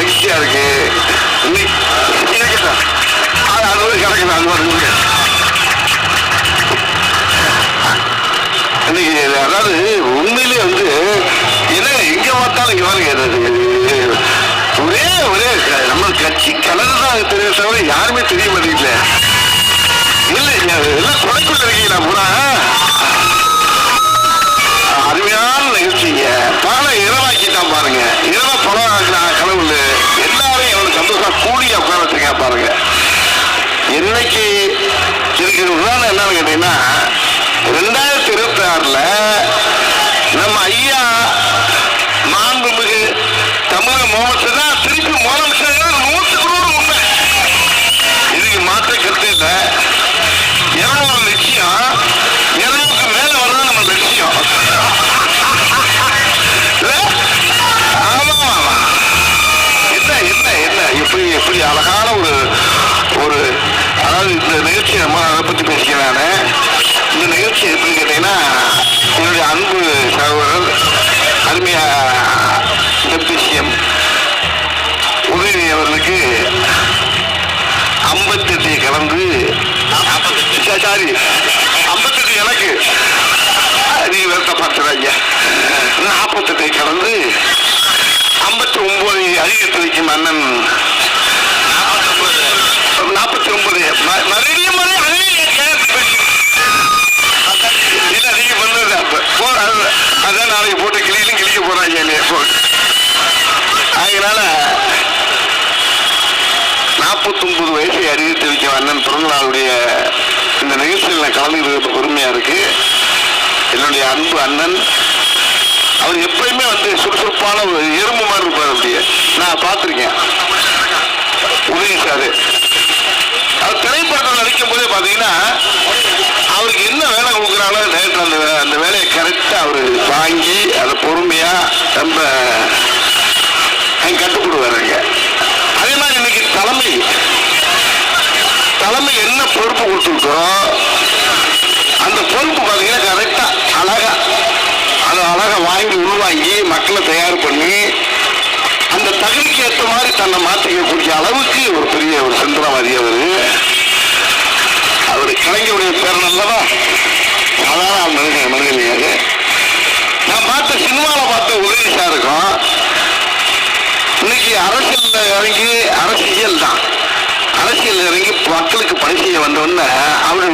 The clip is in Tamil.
மகிழ்ச்சியா இருக்கு இன்னைக்கு அது அது ஒரு கிடக்குது அது ஒரு இருக்கு. இன்னைக்கு அதாவது உண்மையிலேயே வந்து என்ன எங்க பார்த்தாலும் இங்க பாருங்க இது ஒரே ஒரே க- நம்ம கட்சி கலர் தான் தெரியும் தவிர யாருமே தெரிய மாட்டேங்கல இல்லை எல்லாம் கொடைக்குள்ள இருக்கீங்களா பூரா அருமையான நிகழ்ச்சிங்க. பாலை இரவாக்கிட்டான் பாருங்க. எவ்வளவு உட்கார வச்சிருக்கேன் பாருங்க. என்னைக்கு இதுக்கு உதாரணம் என்னன்னு கேட்டீங்கன்னா ரெண்டாயிரத்தி இருபத்தி ஆறுல நம்ம ஐயா மாண்புமிகு தமிழக முதலமைச்சர் தான் திருப்பி முதலமைச்சர் எப்படி அழகான ஒரு ஒரு அதாவது இந்த நிகழ்ச்சி நம்ம அதை பற்றி பேசிக்கிறேன் இந்த நிகழ்ச்சி எப்படின்னு கேட்டீங்கன்னா என்னுடைய அன்பு சகோதரர் அருமையா எம்பிசிஎம் சிஎம் உதயநிதி அவர்களுக்கு ஐம்பத்தெட்டு கலந்து சாரி ஐம்பத்தெட்டு எனக்கு. நீ வேற பார்த்துறாங்க நாற்பத்தெட்டை கலந்து ஐம்பத்தி ஒன்பது அதிகரித்து வைக்கும் அண்ணன் நாற்பத்தி ஒன்பது மறுபடியும் மறுபடியும் கேட்டு இல்ல நீங்க பண்ணது போ, அதான் நாளைக்கு போட்டு கிளியிலும் கிளிக்க போறாங்க அதனால போ. ஒன்பது நாற்பத்தொன்பது வயசை அறிவித்து வைக்கும் அண்ணன் பிறந்தநாளுடைய இந்த நிகழ்ச்சியில் நான் கலந்துக்கிறது பெருமையா இருக்கு. என்னுடைய அன்பு அண்ணன் அவர் எப்பயுமே வந்து சுறுசுறுப்பான ஒரு எறும்பு மாதிரி இருப்பார் அப்படியே நான் பார்த்துருக்கேன் உதவி சாரு அவர் திரைப்படத்தில் நடிக்கும் போதே பார்த்தீங்கன்னா அவருக்கு என்ன வேலை கொடுக்குறாங்களோ நேரத்தில் அந்த வே- அந்த வேலையை கரெக்டாக அவர் வாங்கி அதை பொறுமையா ரொம்ப கட்டுப்படுவாருங்க அதே மாதிரி இன்னைக்கு தலைமை தலைமை என்ன பொறுப்பு கொடுத்துருக்கோம் அந்த பொறுப்பு பார்த்தீங்கன்னா கரெக்டா அழகா அதை அழகா வாங்கி உள்வாங்கி மக்களை தயார் பண்ணி அந்த தகுதிக்கு ஏற்ற மாதிரி தன்னை மாற்றிக்கக்கூடிய அளவுக்கு ஒரு பெரிய ஒரு சிந்தனவாதி அவர். சினிமாவில் இருக்கும். இன்னைக்கு அரசியல் இறங்கி அரசியல் தான் அரசியல் இறங்கி மக்களுக்கு பணி செய்ய வந்தோடனே அவர்